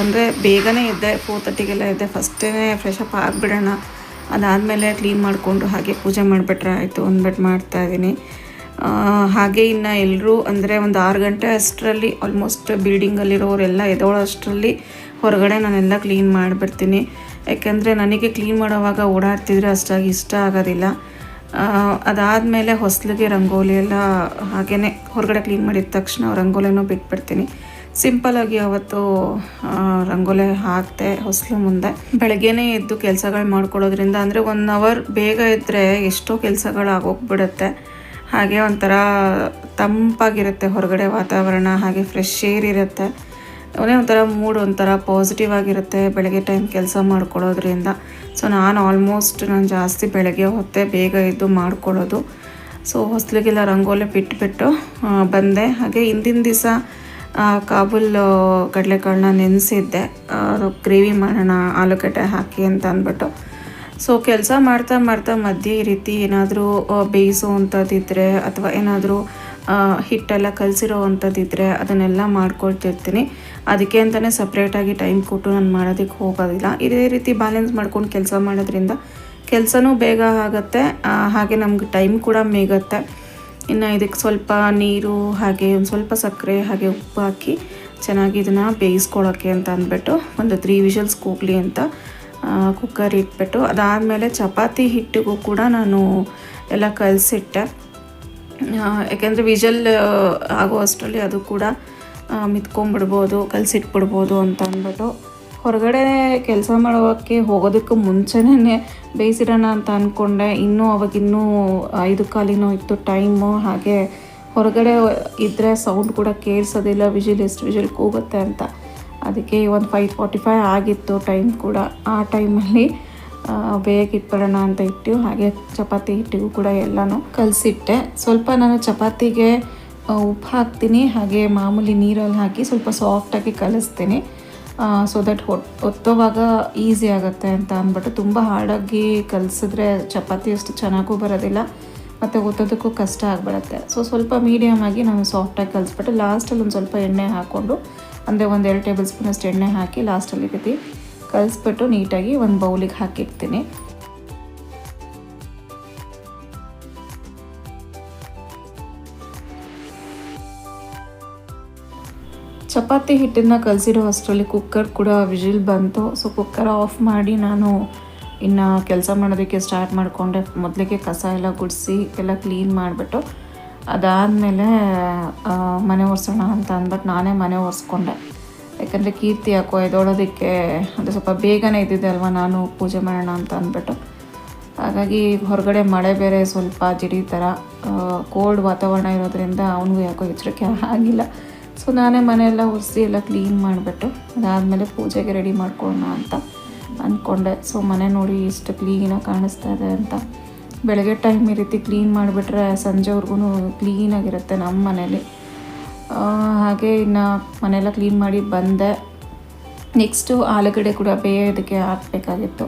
ಅಂದರೆ ಬೇಗನೆ ಇದ್ದೆ ಫೋರ್ ತರ್ಟಿಗೆಲ್ಲ ಇದ್ದೆ ಫಸ್ಟೇ ಫ್ರೆಶ್ ಅಪ್ ಆಗಿಬಿಡೋಣ, ಅದಾದಮೇಲೆ ಕ್ಲೀನ್ ಮಾಡಿಕೊಂಡು ಹಾಗೆ ಪೂಜೆ ಮಾಡಿಬಿಟ್ರೆ ಆಯಿತು ಅಂದ್ಬಿಟ್ಟು ಮಾಡ್ತಾಯಿದ್ದೀನಿ ಹಾಗೆ ಇನ್ನು ಎಲ್ಲರೂ ಅಂದರೆ ಒಂದು ಆರು ಗಂಟೆ ಅಷ್ಟರಲ್ಲಿ ಆಲ್ಮೋಸ್ಟ್ ಬಿಲ್ಡಿಂಗಲ್ಲಿರೋರೆಲ್ಲ ಎದೋಳೋ ಅಷ್ಟರಲ್ಲಿ ಹೊರಗಡೆ ನಾನೆಲ್ಲ ಕ್ಲೀನ್ ಮಾಡಿಬಿಡ್ತೀನಿ. ಯಾಕೆಂದರೆ ನನಗೆ ಕ್ಲೀನ್ ಮಾಡೋವಾಗ ಓಡಾಡ್ತಿದ್ರೆ ಅಷ್ಟಾಗಿ ಇಷ್ಟ ಆಗೋದಿಲ್ಲ. ಅದಾದಮೇಲೆ ಹೊಸಲಿಗೆ ರಂಗೋಲಿ ಎಲ್ಲ ಹಾಗೇ ಹೊರಗಡೆ ಕ್ಲೀನ್ ಮಾಡಿದ ತಕ್ಷಣ ರಂಗೋಲಿನೂ ಬಿಟ್ಬಿಡ್ತೀನಿ. ಸಿಂಪಲಾಗಿ ಅವತ್ತು ರಂಗೋಲೆ ಹಾಕ್ತೆ ಹೊಸಲು ಮುಂದೆ. ಬೆಳಗ್ಗೆನೇ ಎದ್ದು ಕೆಲಸಗಳು ಮಾಡ್ಕೊಳ್ಳೋದ್ರಿಂದ ಅಂದರೆ ಒನ್ ಅವರ್ ಬೇಗ ಇದ್ದರೆ ಎಷ್ಟೋ ಕೆಲಸಗಳು ಆಗೋಗ್ಬಿಡುತ್ತೆ. ಹಾಗೆ ಒಂಥರ ತಂಪಾಗಿರುತ್ತೆ ಹೊರಗಡೆ ವಾತಾವರಣ, ಹಾಗೆ ಫ್ರೆಶ್ ಏರ್ ಇರುತ್ತೆ. ಅವನೇ ಒಂಥರ ಮೂಡ್ ಒಂಥರ ಪಾಸಿಟಿವ್ ಆಗಿರುತ್ತೆ, ಬೆಳಗ್ಗೆ ಟೈಮ್ ಕೆಲಸ ಮಾಡ್ಕೊಳ್ಳೋದ್ರಿಂದ ಸೊ ನಾನು ಆಲ್ಮೋಸ್ಟ್ ನಾನು ಜಾಸ್ತಿ ಬೆಳಗ್ಗೆ ಹೊತ್ತೆ ಬೇಗ ಎದ್ದು ಮಾಡ್ಕೊಳ್ಳೋದು ಸೊ ಹೊಸ್ಲಿಗೆಲ್ಲ ರಂಗೋಲಿ ಬಿಟ್ಬಿಟ್ಟು ಬಂದೆ. ಹಾಗೆ ಹಿಂದಿನ ದಿವಸ ಕಾಬೂಲ್ ಕಡಲೆಕಾಳನ್ನ ನೆನೆಸಿದ್ದೆ. ಗ್ರೇವಿ ಮಾಡೋಣ, ಆಲೂಗಡ್ಡೆ ಹಾಕಿ ಅಂತ ಅಂದ್ಬಿಟ್ಟು. ಸೊ ಕೆಲಸ ಮಾಡ್ತಾ ಮಾಡ್ತಾ ಮಧ್ಯೆ ಈ ರೀತಿ ಏನಾದರೂ ಬೇಯಿಸೋ ಅಂಥದ್ದಿದ್ರೆ ಅಥವಾ ಏನಾದರೂ ಹಿಟ್ಟೆಲ್ಲ ಕಲಸಿರೋ ಅಂಥದ್ದಿದ್ರೆ ಅದನ್ನೆಲ್ಲ ಮಾಡ್ಕೊಳ್ತಿರ್ತೀನಿ. ಅದಕ್ಕೆ ಅಂತಲೇ ಸಪ್ರೇಟಾಗಿ ಟೈಮ್ ಕೊಟ್ಟು ನಾನು ಮಾಡೋದಕ್ಕೆ ಹೋಗೋದಿಲ್ಲ. ಇದೇ ರೀತಿ ಬ್ಯಾಲೆನ್ಸ್ ಮಾಡ್ಕೊಂಡು ಕೆಲಸ ಮಾಡೋದ್ರಿಂದ ಕೆಲಸನೂ ಬೇಗ ಆಗುತ್ತೆ ಹಾಗೆ ನಮ್ಗೆ ಟೈಮ್ ಕೂಡ ಮೇಗುತ್ತೆ. ಇನ್ನು ಇದಕ್ಕೆ ಸ್ವಲ್ಪ ನೀರು, ಹಾಗೆ ಒಂದು ಸ್ವಲ್ಪ ಸಕ್ಕರೆ, ಹಾಗೆ ಉಪ್ಪು ಹಾಕಿ ಚೆನ್ನಾಗಿ ಇದನ್ನು ಬೇಯಿಸ್ಕೊಳ್ಳೋಕ್ಕೆ ಅಂತ ಅಂದ್ಬಿಟ್ಟು ಒಂದು ತ್ರೀ ವಿಷಲ್ಸ್ ಕೂಗ್ಲಿ ಅಂತ ಕುಕ್ಕರ್ ಇಟ್ಬಿಟ್ಟು ಅದಾದಮೇಲೆ ಚಪಾತಿ ಹಿಟ್ಟಿಗೂ ಕೂಡ ನಾನು ಎಲ್ಲ ಕಲಸಿಟ್ಟೆ. ಯಾಕೆಂದರೆ ವಿಜಲ್ ಆಗೋ ಅಷ್ಟರಲ್ಲಿ ಅದು ಕೂಡ ಮಿತ್ಕೊಂಡ್ಬಿಡ್ಬೋದು ಕಲಸಿಟ್ಬಿಡ್ಬೋದು ಅಂತ ಅಂದ್ಬಿಟ್ಟು ಹೊರಗಡೆ ಕೆಲಸ ಮಾಡೋಕ್ಕೆ ಹೋಗೋದಕ್ಕೂ ಮುಂಚೆನೇ ಬೇಯಿಸಿರೋಣ ಅಂತ ಅಂದ್ಕೊಂಡೆ ಇನ್ನೂ ಅವಾಗಿನ್ನೂ ಐದು ಕಾಲಿನೋ ಇತ್ತು ಟೈಮು. ಹಾಗೆ ಹೊರಗಡೆ ಇದ್ದರೆ ಸೌಂಡ್ ಕೂಡ ಕೇಳಿಸೋದಿಲ್ಲ, ವಿಜಿಲ್ ಎಷ್ಟು ವಿಜಿಲ್ ಕೂಗುತ್ತೆ ಅಂತ. ಅದಕ್ಕೆ ಒಂದು ಫೈವ್ ಫಾರ್ಟಿ ಫೈವ್ ಆಗಿತ್ತು ಟೈಮ್ ಕೂಡ. ಆ ಟೈಮಲ್ಲಿ ಬೇಗ ಇಟ್ಬಿಡೋಣ ಅಂತ ಇಟ್ಟು ಹಾಗೆ ಚಪಾತಿ ಹಿಟ್ಟಿಗೂ ಕೂಡ ಎಲ್ಲನೂ ಕಲಸಿಟ್ಟೆ. ಸ್ವಲ್ಪ ನಾನು ಚಪಾತಿಗೆ ಉಪ್ಪು ಹಾಕ್ತೀನಿ, ಹಾಗೆ ಮಾಮೂಲಿ ನೀರಲ್ಲಿ ಹಾಕಿ ಸ್ವಲ್ಪ ಸಾಫ್ಟಾಗಿ ಕಲಿಸ್ತೀನಿ. ಸೊ ದಟ್ ಒತ್ತೋವಾಗ ಈಸಿ ಆಗುತ್ತೆ ಅಂತ ಅಂದ್ಬಿಟ್ಟು ತುಂಬ ಹಾರ್ಡಾಗಿ ಕಲಿಸಿದ್ರೆ ಚಪಾತಿ ಅಷ್ಟು ಚೆನ್ನಾಗೂ ಬರೋದಿಲ್ಲ, ಮತ್ತು ಒತ್ತೋದಕ್ಕೂ ಕಷ್ಟ ಆಗಿಬಿಡುತ್ತೆ. ಸೊ ಸ್ವಲ್ಪ ಮೀಡಿಯಮ್ ಆಗಿ ನಾನು ಸಾಫ್ಟಾಗಿ ಕಲಿಸ್ಬಿಟ್ಟು ಲಾಸ್ಟಲ್ಲಿ ಒಂದು ಸ್ವಲ್ಪ ಎಣ್ಣೆ ಹಾಕ್ಕೊಂಡು, ಅಂದರೆ ಒಂದು ಎರಡು ಟೇಬಲ್ ಸ್ಪೂನಷ್ಟು ಎಣ್ಣೆ ಹಾಕಿ ಲಾಸ್ಟಲ್ಲಿ ರೀತಿ ಕಲಿಸ್ಬಿಟ್ಟು ನೀಟಾಗಿ ಒಂದು ಬೌಲಿಗೆ ಹಾಕಿರ್ತೀನಿ. ಚಪಾತಿ ಹಿಟ್ಟನ್ನು ಕಲಸಿರೋ ಅಷ್ಟರಲ್ಲಿ ಕುಕ್ಕರ್ ಕೂಡ ವಿಜಿಲ್ ಬಂತು. ಸೊ ಕುಕ್ಕರ್ ಆಫ್ ಮಾಡಿ ನಾನು ಇನ್ನು ಕೆಲಸ ಮಾಡೋದಕ್ಕೆ ಸ್ಟಾರ್ಟ್ ಮಾಡಿಕೊಂಡೆ. ಮೊದಲಿಗೆ ಕಸ ಎಲ್ಲ ಗುಡಿಸಿ ಎಲ್ಲ ಕ್ಲೀನ್ ಮಾಡಿಬಿಟ್ಟು ಅದಾದಮೇಲೆ ಮನೆ ಒರೆಸೋಣ ಅಂತ ಅಂದ್ಬಿಟ್ಟು ನಾನೇ ಮನೆ ಒರೆಸ್ಕೊಂಡೆ. ಯಾಕಂದರೆ ಕೀರ್ತಿ ಹಾಕೋ ಎದೊಳೋದಕ್ಕೆ ಅಂದರೆ ಸ್ವಲ್ಪ ಬೇಗನೆ ಇದ್ದಿದ್ದೆ ಅಲ್ವಾ, ನಾನು ಪೂಜೆ ಮಾಡೋಣ ಅಂತ ಅಂದ್ಬಿಟ್ಟು. ಹಾಗಾಗಿ ಹೊರಗಡೆ ಮಳೆ ಬೇರೆ ಸ್ವಲ್ಪ ಜಿಡಿ ಥರ ಕೋಲ್ಡ್ ವಾತಾವರಣ ಇರೋದ್ರಿಂದ ಅವನಿಗೂ ಯಾಕೋ ಎಚ್ಚರಿಕೆ ಆಗಿಲ್ಲ. ಸೊ ನಾನೇ ಮನೆಯೆಲ್ಲ ಒರೆಸಿ ಎಲ್ಲ ಕ್ಲೀನ್ ಮಾಡಿಬಿಟ್ಟು, ಅದಾದಮೇಲೆ ಪೂಜೆಗೆ ರೆಡಿ ಮಾಡ್ಕೊಳ್ಳೋಣ ಅಂತ ಅಂದ್ಕೊಂಡೆ ಸೊ ಮನೆ ನೋಡಿ ಎಷ್ಟು ಕ್ಲೀನಾಗಿ ಕಾಣಿಸ್ತಾ ಇದೆ ಅಂತ. ಬೆಳಗ್ಗೆ ಟೈಮ್ ಈ ರೀತಿ ಕ್ಲೀನ್ ಮಾಡಿಬಿಟ್ರೆ ಸಂಜೆವರೆಗೂ ಕ್ಲೀನಾಗಿರುತ್ತೆ ನಮ್ಮ ಮನೇಲಿ. ಹಾಗೆ ಇನ್ನು ಮನೆಯೆಲ್ಲ ಕ್ಲೀನ್ ಮಾಡಿ ಬಂದೆ. ನೆಕ್ಸ್ಟು ಆಲೂಗಡ್ಡೆ ಕೂಡ ಬೇಯೋದಕ್ಕೆ ಹಾಕಬೇಕಾಗಿತ್ತು.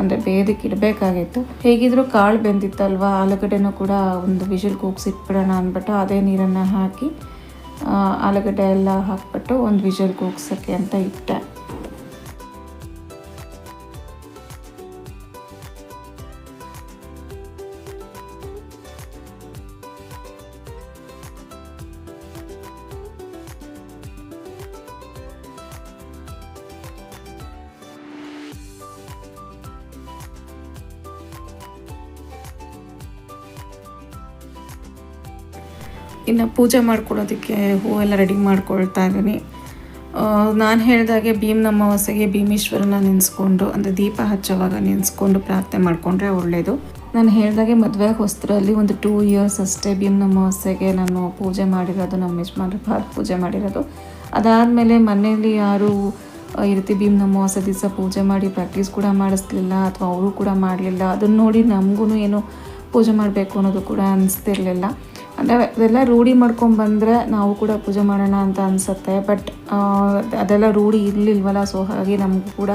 ಅಂದರೆ ಬೇಯೋದಕ್ಕೆ ಇಡಬೇಕಾಗಿತ್ತು. ಹೇಗಿದ್ರೂ ಕಾಳು ಬೆಂದಿತ್ತಲ್ವ, ಆಲೂಗಡ್ಡೆನೂ ಕೂಡ ಒಂದು ವಿಷಲ್ ಕೂಗ್ಸಿಟ್ಬಿಡೋಣ ಅಂದ್ಬಿಟ್ಟು ಅದೇ ನೀರನ್ನು ಹಾಕಿ ಆಲೂಗಡ್ಡೆ ಎಲ್ಲ ಹಾಕ್ಬಿಟ್ಟು ಒಂದು ವಿಷಲ್ ಕೂಗ್ಸೋಕ್ಕೆ ಅಂತ ಇಟ್ಟೆ. ಇನ್ನು ಪೂಜೆ ಮಾಡ್ಕೊಳ್ಳೋದಕ್ಕೆ ಹೂವೆಲ್ಲ ರೆಡಿ ಮಾಡ್ಕೊಳ್ತಾ ಇದ್ದೀನಿ. ನಾನು ಹೇಳಿದಾಗೆ ಭೀಮ್ ಅಮಾವಾಸ್ಯೆಗೆ ಭೀಮೇಶ್ವರನ ನೆನೆಸ್ಕೊಂಡು, ಅಂದರೆ ದೀಪ ಹಚ್ಚೋವಾಗ ನೆನೆಸ್ಕೊಂಡು ಪ್ರಾರ್ಥನೆ ಮಾಡಿಕೊಂಡ್ರೆ ಒಳ್ಳೆಯದು ನಾನು ಹೇಳಿದಾಗೆ ಮದುವೆ ಹೊಸ್ತರಲ್ಲಿ ಒಂದು ಟೂ ಇಯರ್ಸ್ ಅಷ್ಟೇ ಭೀಮ್ ಅಮಾವಾಸ್ಯೆಗೆ ನಾನು ಪೂಜೆ ಮಾಡಿರೋದು, ನಮ್ಮ ಯಜಮಾನ್ರ ಪೂಜೆ ಮಾಡಿರೋದು. ಅದಾದಮೇಲೆ ಮನೆಯಲ್ಲಿ ಯಾರು ಈ ರೀತಿ ಭೀಮ್ ಅಮಾವಾಸ್ಯೆ ದಿವಸ ಪೂಜೆ ಮಾಡಿ ಪ್ರಾಕ್ಟೀಸ್ ಕೂಡ ಮಾಡಿಸ್ಲಿಲ್ಲ ಅಥವಾ ಅವರು ಕೂಡ ಮಾಡಲಿಲ್ಲ, ಅದನ್ನು ನೋಡಿ ನಮಗೂ ಏನು ಪೂಜೆ ಮಾಡಬೇಕು ಅನ್ನೋದು ಕೂಡ ಅನಿಸ್ತಿರ್ಲಿಲ್ಲ. ಅಂದರೆ ಅದೆಲ್ಲ ರೂಢಿ ಮಾಡ್ಕೊಂಡು ಬಂದರೆ ನಾವು ಕೂಡ ಪೂಜೆ ಮಾಡೋಣ ಅಂತ ಅನಿಸುತ್ತೆ. ಬಟ್ ಅದೆಲ್ಲ ರೂಢಿ ಇರಲಿಲ್ವಲ್ಲ ಸೊ ಹಾಗೆ ನಮಗೂ ಕೂಡ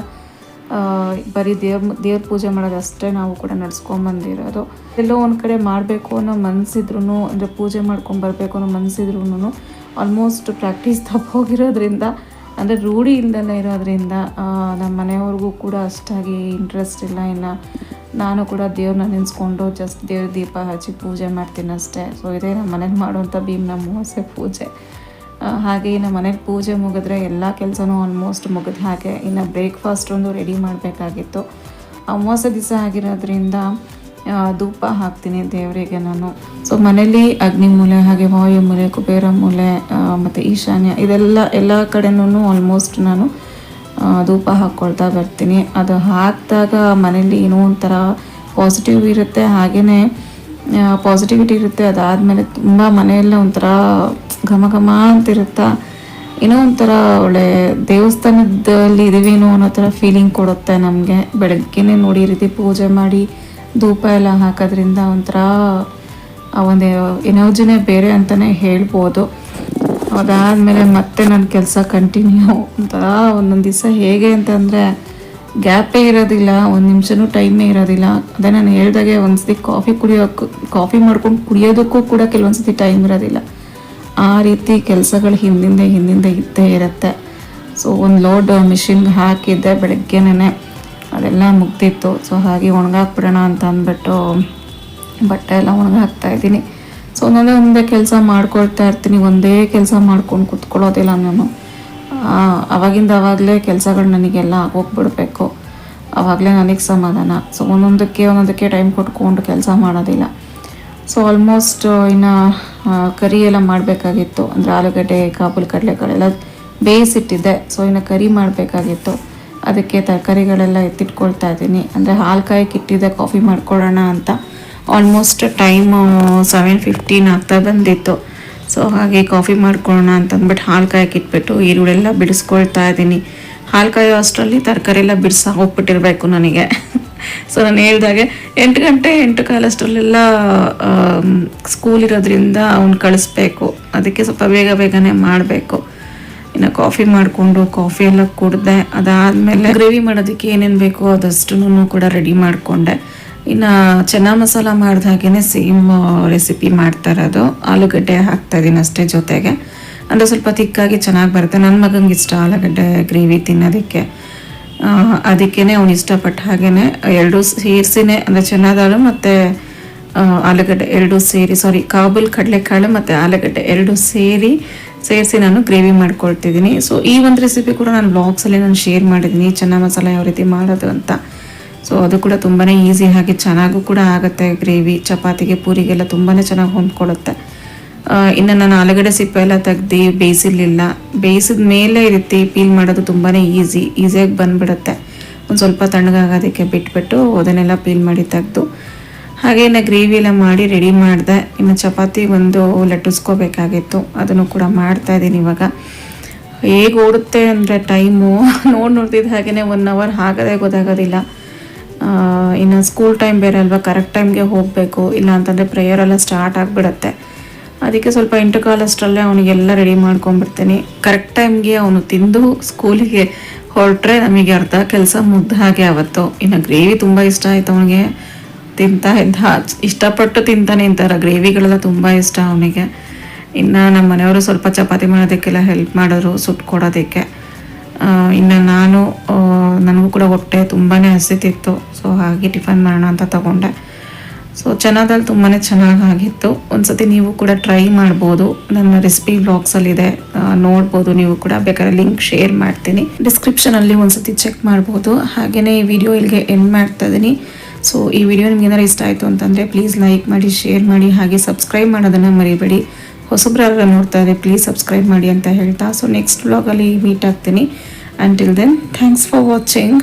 ಬರೀ ದೇವ್ರ ದೇವ್ರ ಪೂಜೆ ಮಾಡೋದಷ್ಟೇ ನಾವು ಕೂಡ ನಡ್ಸ್ಕೊಂಬಂದಿರೋದು ಎಲ್ಲೋ ಒಂದು ಕಡೆ ಮಾಡಬೇಕು ಅನ್ನೋ ಮನಸ್ಸಿದ್ರು ಅಂದರೆ ಪೂಜೆ ಮಾಡ್ಕೊಂಡು ಬರಬೇಕು ಅನ್ನೋ ಮನಸ್ಸಿದ್ರು ಆಲ್ಮೋಸ್ಟ್ ಪ್ರಾಕ್ಟೀಸ್ ತಪ್ಪೋಗಿರೋದ್ರಿಂದ ಅಂದರೆ ರೂಢಿ ಇಲ್ದಲ್ಲ ಇರೋದ್ರಿಂದ ನಮ್ಮ ಮನೆಯವ್ರಿಗೂ ಕೂಡ ಅಷ್ಟಾಗಿ ಇಂಟ್ರೆಸ್ಟ್ ಇಲ್ಲ, ಇನ್ನು ನಾನು ಕೂಡ ದೇವ್ರನ್ನ ನೆನೆಸ್ಕೊಂಡು ಜಸ್ಟ್ ದೇವ್ರ ದೀಪ ಹಚ್ಚಿ ಪೂಜೆ ಮಾಡ್ತೀನಿ ಅಷ್ಟೇ. ಸೊ ಇದೇ ನಮ್ಮ ಮನೇಲಿ ಮಾಡುವಂಥ ಭೀಮನ ಅಮಾವಾಸ್ಯೆ ಪೂಜೆ. ಹಾಗೆ ಇನ್ನು ಮನೇಲಿ ಪೂಜೆ ಮುಗಿದ್ರೆ ಎಲ್ಲ ಕೆಲಸನೂ ಆಲ್ಮೋಸ್ಟ್ ಮುಗಿದ ಹಾಗೆ ಇನ್ನು ಬ್ರೇಕ್ಫಾಸ್ಟ್ ಒಂದು ರೆಡಿ ಮಾಡಬೇಕಾಗಿತ್ತು. ಅಮಾವಾಸ್ಯೆ ದಿವಸ ಆಗಿರೋದ್ರಿಂದ ಧೂಪ ಹಾಕ್ತೀನಿ ದೇವರಿಗೆ ನಾನು. ಸೊ ಮನೇಲಿ ಅಗ್ನಿ ಮೂಲೆ, ಹಾಗೆ ವಾಯು ಮೂಲೆ, ಕುಬೇರ ಮೂಲೆ ಮತ್ತು ಈಶಾನ್ಯ ಇದೆಲ್ಲ, ಎಲ್ಲ ಕಡೆನೂ ಆಲ್ಮೋಸ್ಟ್ ನಾನು ಧೂಪ ಹಾಕ್ಕೊಳ್ತಾ ಬರ್ತೀನಿ. ಅದು ಹಾಕಿದಾಗ ಮನೇಲಿ ಏನೋ ಒಂಥರ ಪಾಸಿಟಿವ್ ಇರುತ್ತೆ. ಹಾಗೆಯೇ ಪಾಸಿಟಿವಿಟಿ ಇರುತ್ತೆ. ಅದಾದಮೇಲೆ ತುಂಬ ಮನೆಯಲ್ಲೇ ಒಂಥರ ಘಮ ಘಮ ಅಂತಿರುತ್ತಾ, ಏನೋ ಒಂಥರ ಒಳ್ಳೆ ದೇವಸ್ಥಾನದಲ್ಲಿ ಇದೀವೇನೋ ಅನ್ನೋ ಥರ ಫೀಲಿಂಗ್ ಕೊಡುತ್ತೆ ನಮಗೆ. ಬೆಳಗ್ಗೆನೇ ನೋಡಿ ರೀತಿ ಪೂಜೆ ಮಾಡಿ ಧೂಪ ಎಲ್ಲ ಹಾಕೋದ್ರಿಂದ ಒಂಥರ ಒಂದು ಎನರ್ಜಿನೇ ಬೇರೆ ಅಂತಲೇ ಹೇಳ್ಬೋದು. ಅದಾದಮೇಲೆ ಮತ್ತೆ ನನ್ನ ಕೆಲಸ ಕಂಟಿನ್ಯೂ ಅಂತ ಒಂದೊಂದು ದಿವಸ ಹೇಗೆ ಅಂತಂದರೆ ಗ್ಯಾಪೇ ಇರೋದಿಲ್ಲ, ಒಂದು ನಿಮಿಷನೂ ಟೈಮೇ ಇರೋದಿಲ್ಲ. ಅದೇ ನಾನು ಹೇಳ್ದಾಗೆ ಒಂದ್ಸತಿ ಕಾಫಿ ಕುಡಿಯೋಕ್ಕೂ ಕಾಫಿ ಮಾಡ್ಕೊಂಡು ಕುಡಿಯೋದಕ್ಕೂ ಕೂಡ ಕೆಲವೊಂದ್ಸತಿ ಟೈಮ್ ಇರೋದಿಲ್ಲ. ಆ ರೀತಿ ಕೆಲಸಗಳು ಹಿಂದಿಂದ ಹಿಂದಿಂದ ಇದ್ದೇ ಇರುತ್ತೆ. ಸೊ ಒಂದು ಲೋಡ್ ಮಿಷಿನ್ಗೆ ಹಾಕಿದ್ದೆ ಬೆಳಗ್ಗೆನೇ ಅದೆಲ್ಲ ಮುಗ್ದಿತ್ತು. ಸೊ ಹಾಗೆ ಒಣಗಾಕ್ಬಿಡೋಣ ಅಂತ ಅಂದ್ಬಿಟ್ಟು ಬಟ್ಟೆ ಎಲ್ಲ ಒಣಗಾಕ್ತಾ ಇದ್ದೀನಿ. ಸೊ ಒಂದೊಂದೇ ಒಂದೇ ಕೆಲಸ ಮಾಡ್ಕೊಳ್ತಾ ಇರ್ತೀನಿ, ಒಂದೇ ಕೆಲಸ ಮಾಡ್ಕೊಂಡು ಕುತ್ಕೊಳ್ಳೋದಿಲ್ಲ ನಾನು. ಅವಾಗಿಂದ ಅವಾಗಲೇ ಕೆಲಸಗಳು ನನಗೆಲ್ಲ ಆಗೋಗ್ಬಿಡ್ಬೇಕು. ಆವಾಗಲೇ ನನಗೆ ಸಮಾಧಾನ. ಸೊ ಒಂದೊಂದಕ್ಕೆ ಒಂದೊಂದಕ್ಕೆ ಟೈಮ್ ಕೊಟ್ಕೊಂಡು ಕೆಲಸ ಮಾಡೋದಿಲ್ಲ. ಸೊ ಆಲ್ಮೋಸ್ಟ್ ಇನ್ನು ಕರಿ ಎಲ್ಲ ಮಾಡಬೇಕಾಗಿತ್ತು. ಅಂದರೆ ಆಲೂಗಡ್ಡೆ, ಕಾಬೂಲ್ ಕಡಲೆಗಳೆಲ್ಲ ಬೇಯಿಸಿಟ್ಟಿದ್ದೆ. ಸೊ ಇನ್ನು ಕರಿ ಮಾಡಬೇಕಾಗಿತ್ತು. ಅದಕ್ಕೆ ತರಕಾರಿಗಳೆಲ್ಲ ಎತ್ತಿಟ್ಕೊಳ್ತಾ ಇದ್ದೀನಿ. ಅಂದರೆ ಹಾಲು ಕಾಯಕ್ಕೆ ಇಟ್ಟಿದ್ದೆ ಕಾಫಿ ಮಾಡ್ಕೊಳ್ಳೋಣ ಅಂತ. ಆಲ್ಮೋಸ್ಟ್ ಟೈಮು ಸೆವೆನ್ ಫಿಫ್ಟೀನ್ ಆಗ್ತಾ ಬಂದಿತ್ತು. ಸೊ ಹಾಗೆ ಕಾಫಿ ಮಾಡ್ಕೊಳ್ಳೋಣ ಅಂತಂದ್ಬಿಟ್ಟು ಹಾಲು ಕಾಯಕ್ಕೆ ಇಟ್ಬಿಟ್ಟು ಈರುಳ್ಳೆಲ್ಲ ಬಿಡಿಸ್ಕೊಳ್ತಾ ಇದ್ದೀನಿ. ಹಾಲು ಕಾಯೋ ಅಷ್ಟರಲ್ಲಿ ತರಕಾರಿ ಎಲ್ಲ ಬಿಡಿಸ ಹೋಗ್ಬಿಟ್ಟಿರಬೇಕು ನನಗೆ. ಸೊ ನಾನು ಹೇಳ್ದಾಗೆ ಎಂಟು ಗಂಟೆ, ಎಂಟು ಕಾಲಷ್ಟರಲ್ಲೆಲ್ಲ ಸ್ಕೂಲ್ ಇರೋದ್ರಿಂದ ಅವ್ನು ಕಳಿಸ್ಬೇಕು. ಅದಕ್ಕೆ ಸ್ವಲ್ಪ ಬೇಗ ಬೇಗನೆ ಮಾಡಬೇಕು. ಇನ್ನು ಕಾಫಿ ಮಾಡಿಕೊಂಡು ಕಾಫಿ ಎಲ್ಲ ಕುಡ್ದೆ, ಅದಾದಮೇಲೆ ಗ್ರೇವಿ ಮಾಡೋದಕ್ಕೆ ಏನೇನು ಬೇಕೋ ಅದಷ್ಟು ಕೂಡ ರೆಡಿ ಮಾಡಿಕೊಂಡೆ. ಇನ್ನು ಚೆನ್ನ ಮಸಾಲ ಮಾಡಿದ ಹಾಗೇ ಸೇಮ್ ರೆಸಿಪಿ ಮಾಡ್ತಾ ಇರೋದು ಆಲೂಗಡ್ಡೆ ಹಾಕ್ತಾ ಇದ್ದೀನಿ ಅಷ್ಟೇ ಜೊತೆಗೆ. ಅಂದರೆ ಸ್ವಲ್ಪ ತಿಕ್ಕಾಗಿ ಚೆನ್ನಾಗಿ ಬರುತ್ತೆ. ನನ್ನ ಮಗಂಗೆ ಇಷ್ಟ ಆಲೂಗಡ್ಡೆ ಗ್ರೇವಿ ತಿನ್ನೋದಕ್ಕೆ. ಅದಕ್ಕೇ ಅವ್ನು ಇಷ್ಟಪಟ್ಟ ಹಾಗೇನೆ ಎರಡು ಸೇರಿಸಿನೇ, ಅಂದರೆ ಚೆನ್ನದಾಳು ಮತ್ತು ಆಲೂಗಡ್ಡೆ ಎರಡು ಸೇರಿ ಸಾರಿ ಕಾಬೂಲ್ ಕಡಲೆಕಾಳು ಮತ್ತು ಆಲೂಗಡ್ಡೆ ಎರಡು ಸೇರಿ ಸೇರಿಸಿ ನಾನು ಗ್ರೇವಿ ಮಾಡ್ಕೊಳ್ತಿದ್ದೀನಿ ಸೊ ಈ ಒಂದು ರೆಸಿಪಿ ಕೂಡ ನಾನು ಬ್ಲಾಗ್ಸಲ್ಲಿ ನಾನು ಶೇರ್ ಮಾಡಿದ್ದೀನಿ ಚೆನ್ನ ಮಸಾಲ ಯಾವ ರೀತಿ ಮಾಡೋದು ಅಂತ. ಸೊ ಅದು ಕೂಡ ತುಂಬಾ ಈಸಿ ಹಾಗೆ ಚೆನ್ನಾಗೂ ಕೂಡ ಆಗುತ್ತೆ ಗ್ರೇವಿ ಚಪಾತಿಗೆ, ಪೂರಿಗೆಲ್ಲ ತುಂಬಾ ಚೆನ್ನಾಗಿ ಹೊಂದ್ಕೊಳ್ಳುತ್ತೆ. ಇನ್ನು ನಾನು ಆಲೂಗಡ್ಡೆ ಸಿಪ್ಪೆ ಎಲ್ಲ ತೆಗ್ದು ಬೇಯಿಸಿರ್ಲಿಲ್ಲ. ಬೇಯಿಸಿದ ಮೇಲೆ ಇರುತ್ತೆ ರೀತಿ ಪೀಲ್ ಮಾಡೋದು ತುಂಬಾ ಈಸಿ ಈಸಿಯಾಗಿ ಬಂದ್ಬಿಡುತ್ತೆ. ಒಂದು ಸ್ವಲ್ಪ ತಣ್ಣಗಾಗೋದಕ್ಕೆ ಬಿಟ್ಬಿಟ್ಟು ಅದನ್ನೆಲ್ಲ ಪೀಲ್ ಮಾಡಿ ತೆಗೆದು. ಹಾಗೆ ಇನ್ನು ಗ್ರೇವಿ ಎಲ್ಲ ಮಾಡಿ ರೆಡಿ ಮಾಡಿದೆ. ಇನ್ನು ಚಪಾತಿ ಒಂದು ಲಟ್ಟಿಸ್ಕೋಬೇಕಾಗಿತ್ತು. ಅದನ್ನು ಕೂಡ ಮಾಡ್ತಾ ಇದ್ದೀನಿ ಇವಾಗ. ಹೇಗೆ ಓಡುತ್ತೆ ಅಂದರೆ ಟೈಮು ನೋಡಿ ನೋಡ್ತಿದ್ದ ಹಾಗೆಯೇ ಒನ್ ಅವರ್ ಆಗದೆ ಗೊತ್ತಾಗೋದಿಲ್ಲ ಇನ್ನು ಸ್ಕೂಲ್ ಟೈಮ್ ಬೇರೆ ಅಲ್ವಾ? ಕರೆಕ್ಟ್ ಟೈಮ್ಗೆ ಹೋಗಬೇಕು. ಇಲ್ಲ ಅಂತಂದರೆ ಪ್ರೇಯರ್ ಎಲ್ಲ ಸ್ಟಾರ್ಟ್ ಆಗಿಬಿಡತ್ತೆ. ಅದಕ್ಕೆ ಸ್ವಲ್ಪ ಎಂಟು ಕಾಲಷ್ಟರಲ್ಲೇ ಅವನಿಗೆಲ್ಲ ರೆಡಿ ಮಾಡ್ಕೊಂಡ್ಬಿಡ್ತೀನಿ. ಕರೆಕ್ಟ್ ಟೈಮ್ಗೆ ಅವನು ತಿಂದು ಸ್ಕೂಲಿಗೆ ಹೊರಟ್ರೆ ನಮಗೆ ಅರ್ಧ ಕೆಲಸ ಮುದ್ದ ಹಾಗೆ ಆವತ್ತು. ಇನ್ನು ಗ್ರೇವಿ ತುಂಬ ಇಷ್ಟ ಆಯಿತು ಅವನಿಗೆ. ತಿಂತಾ ಇದ್ದ ಇಷ್ಟಪಟ್ಟು ತಿಂತಾನೆ ಇಂಥರ ಗ್ರೇವಿಗಳೆಲ್ಲ ತುಂಬ ಇಷ್ಟ ಅವನಿಗೆ. ಇನ್ನು ನಮ್ಮ ಮನೆಯವರು ಸ್ವಲ್ಪ ಚಪಾತಿ ಮಾಡೋದಕ್ಕೆಲ್ಲ ಹೆಲ್ಪ್ ಮಾಡೋರು ಸುಟ್ಕೊಡೋದಕ್ಕೆ ಆ, ಇನ್ನು ನಾನು ನನಗೂ ಕೂಡ ಹೊಟ್ಟೆ ತುಂಬಾ ಹಸಿತಿತ್ತು. ಸೊ ಹಾಗೆ ಟಿಫನ್ ಮಾಡೋಣ ಅಂತ ತಗೊಂಡೆ. ಸೊ ಚೆನ್ನಾದಲ್ಲಿ ತುಂಬಾ ಚೆನ್ನಾಗಾಗಿತ್ತು. ಒಂದ್ಸತಿ ನೀವು ಕೂಡ ಟ್ರೈ ಮಾಡ್ಬೋದು. ನನ್ನ ರೆಸಿಪಿ ಬ್ಲಾಗ್ಸಲ್ಲಿದೆ ನೋಡ್ಬೋದು ನೀವು ಕೂಡ. ಬೇಕಾದ್ರೆ ಲಿಂಕ್ ಶೇರ್ ಮಾಡ್ತೀನಿ. ಡಿಸ್ಕ್ರಿಪ್ಷನಲ್ಲಿ ಒಂದ್ಸತಿ ಚೆಕ್ ಮಾಡ್ಬೋದು. ಹಾಗೆಯೇ ಈ ವಿಡಿಯೋ ಇಲ್ಲಿಗೆ ಎಂಡ್ ಮಾಡ್ತಾ ಇದ್ದೀನಿ. ಸೊ ಈ ವಿಡಿಯೋ ನಿಮ್ಗೆ ಏನಾರು ಇಷ್ಟ ಆಯಿತು ಅಂತಂದರೆ ಪ್ಲೀಸ್ ಲೈಕ್ ಮಾಡಿ ಶೇರ್ ಮಾಡಿ, ಹಾಗೆ ಸಬ್ಸ್ಕ್ರೈಬ್ ಮಾಡೋದನ್ನು ಮರಿಬೇಡಿ. ಹೊಸಬ್ರು ಯಾರು ನೋಡ್ತಾ ಇದೆ ಪ್ಲೀಸ್ ಸಬ್ಸ್ಕ್ರೈಬ್ ಮಾಡಿ ಅಂತ ಹೇಳ್ತಾ. ಸೊ ನೆಕ್ಸ್ಟ್ ವ್ಲಾಗಲ್ಲಿ ಮೀಟ್ ಆಗ್ತೀನಿ. Until then thanks for watching